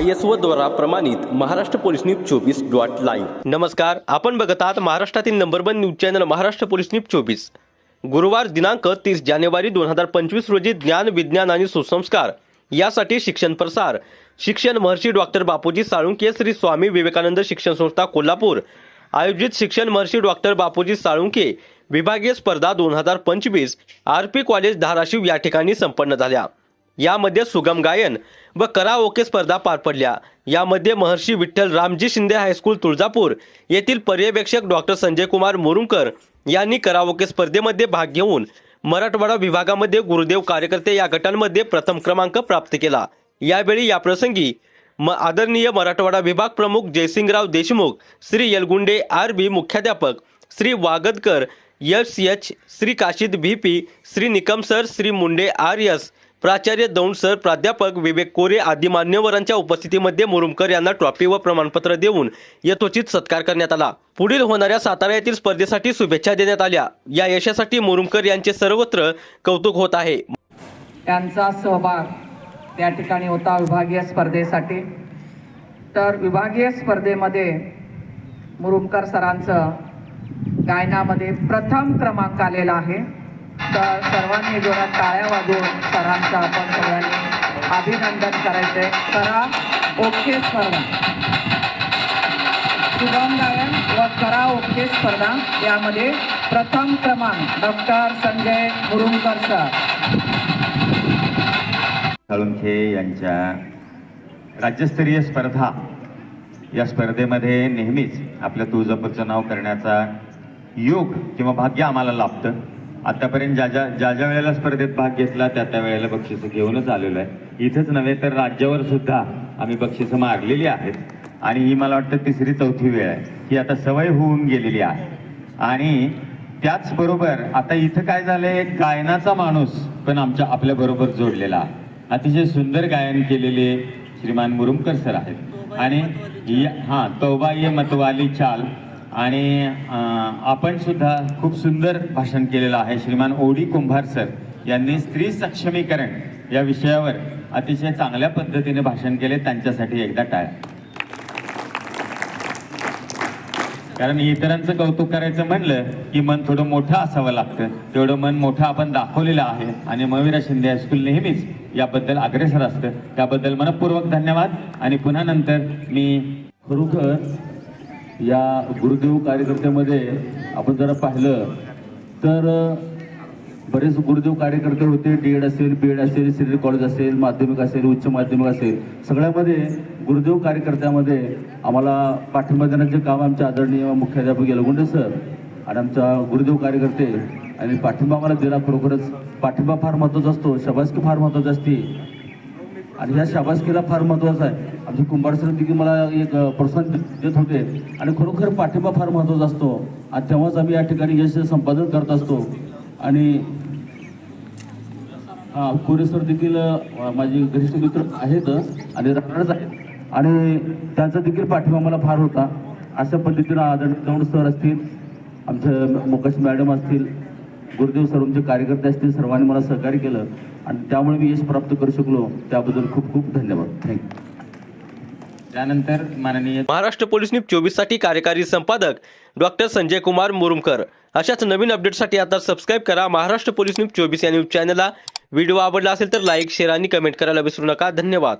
I S O द्वारा प्रमाणित Maharashtra police news चोवीस डॉट लाईव्ह. नमस्कार आपण बघत आहात महाराष्ट्रातील number one news channel Maharashtra police news चोवीस. गुरुवार दिनांक तीस जानेवारी दोन हजार पंचवीस रोजी ज्ञान विज्ञान आणि सुसंस्कार यासाठी शिक्षण प्रसार. शिक्षण महर्षी डॉक्टर बापूजी साळुंके श्री स्वामी विवेकानंद शिक्षण संस्था कोल्हापूर. आयोजित शिक्षण महर्षी डॉक्टर बापूजी साळुंके विभागीय स्पर्धा दोन हजार पंचवीस आर पी कॉलेज धाराशिव या ठिकाणी संपन्न झाल्या. यामध्ये सुगम गायन व कराओके स्पर्धा पार पडल्या. यामध्ये महर्षी विठ्ठल रामजी शिंदे हायस्कूल तुळजापूर येथील पर्यवेक्षक डॉक्टर संजय कुमार मुरुमकर यांनी कराओके स्पर्धेमध्ये भाग घेऊन मराठवाडा विभागामध्ये गुरुदेव कार्यकर्ते या गटांमध्ये प्रथम क्रमांक प्राप्त केला. यावेळी याप्रसंगी म आदरणीय मराठवाडा विभाग प्रमुख जयसिंगराव देशमुख श्री यलगुंडे आर बी मुख्याध्यापक Shri Wagdakar S H Shri Kashid V P Shri Nikam sir Shri Munde R S प्राचार्य दौंड सर प्राध्यापक विवेक कोरे आदी मान्यवरांच्या उपस्थितीमध्ये मुरुमकर यांना ट्रॉफी व प्रमाणपत्र देऊन यथोचित सत्कार करण्यात आला. पुढील होणाऱ्या सातारा येथील स्पर्धेसाठी शुभेच्छा देण्यात आल्या. या यशासाठी मुरुमकर यांचे सर्वत्र कौतुक होत आहे. त्यांचा सहभाग त्या ठिकाणी होता विभागीय स्पर्धेसाठी. तर विभागीय स्पर्धेमध्ये मुरुमकर सरांचं गायनामध्ये प्रथम क्रमांक आलेला आहे. तर सर्वांनी जोरात टाळ्या वाजवून सरांचं आपण सगळ्यांनी अभिनंदन करायचंय. करा ओके स्पर्धा. शुभम गायन व करा ओके स्पर्धा. यामध्ये प्रथम क्रमांक डॉक्टर संजय मुरुमकर सर. साळुंखे यांच्या राज्यस्तरीय स्पर्धा या स्पर्धेमध्ये नेहमीच आपल्या तुळजापूरचं नाव करण्याचा योग किंवा भाग्य आम्हाला लाभतं. आतापर्यंत ज्या ज्या ज्या ज्या वेळेला स्पर्धेत भाग घेतला त्या त्या वेळेला बक्षिसं घेऊनच आलेलो आहे. इथंच नव्हे तर राज्यावर सुद्धा आम्ही बक्षिसं मारलेली आहेत. आणि ही मला वाटतं तिसरी चौथी वेळ आहे. ही आता सवय होऊन गेलेली आहे. आणि त्याचबरोबर आता इथं काय झालंय एक गायनाचा माणूस पण आमच्या आपल्या बरोबर जोडलेला आहे. अतिशय सुंदर गायन केलेले श्रीमान मुरुमकर सर आहेत. आणि हा तौबा ये मतवाली चाल. आणि अं, आपण सुद्धा खूप सुंदर भाषण केलेलं आहे श्रीमान ओडी कुंभार सर यांनी स्त्री सक्षमीकरण या विषयावर अतिशय चांगल्या पद्धतीने भाषण केले त्यांच्यासाठी एकदा टाळ्या कारण इतरांचं कौतुक करायचं म्हणलं की मन थोडं मोठं असावं लागतं. तेवढं मन मोठं आपण दाखवलेलं आहे आणि मविरा शिंदे हायस्कूल नेहमीच याबद्दल अग्रेसर असतं. त्याबद्दल मनपूर्वक धन्यवाद आणि पुन्हा नंतर मी खरोखर या गुरुदेव कार्यकर्त्यामध्ये आपण जरा पाहिलं तर बरेच गुरुदेव कार्यकर्ते होते. डी एड असेल बी एड असेल सिनियर कॉलेज असेल माध्यमिक असेल उच्च माध्यमिक असेल. सगळ्यामध्ये गुरुदेव कार्यकर्त्यामध्ये आम्हाला पाठिंबा देण्याचे काम आमचे आदरणीय मुख्याध्यापक गेलगुंडे सर आणि आमचा गुरुदेव कार्यकर्ते आणि पाठिंबा आम्हाला दिला. खरोखरच पाठिंबा फार महत्त्वाचा असतो. शबासकी फार महत्त्वाची असते. आणि ह्या शाबासकीला फार महत्त्वाचं आहे. आमचे कुंभार सर देखील मला एक प्रोत्साहन देत होते. आणि खरोखर पाठिंबा फार महत्त्वाचा असतो. आणि तेव्हाच आम्ही या ठिकाणी यश संपादन करत असतो. आणि हां कोरे सर देखील माझे घरिष्ठ मित्र आहेत आणि राहणारच आहेत. आणि त्यांचा देखील पाठिंबा मला फार होता. अशा पद्धतीनं आदरणीय दौंड सर असतील आमचं मोकाश मॅडम असतील गुरुदेव सर्वांचे कार्यकर्ते असतील सर्वांनी मला सहकार्य केलं आणि त्यामुळे मी यश प्राप्त करू शकलो. त्याबद्दल खूप खूप धन्यवाद. थँक्यू त्यानंतर माननीय महाराष्ट्र पोलीस न्यूज चोवीससाठी कार्यकारी संपादक डॉक्टर संजय कुमार मुरुमकर. अशाच नवीन अपडेटसाठी आता सबस्क्राईब करा महाराष्ट्र पोलीस न्यूज चोवीस या न्यूज चॅनलला. व्हिडिओ आवडला असेल तर लाईक शेअर आणि कमेंट करायला विसरू नका. धन्यवाद.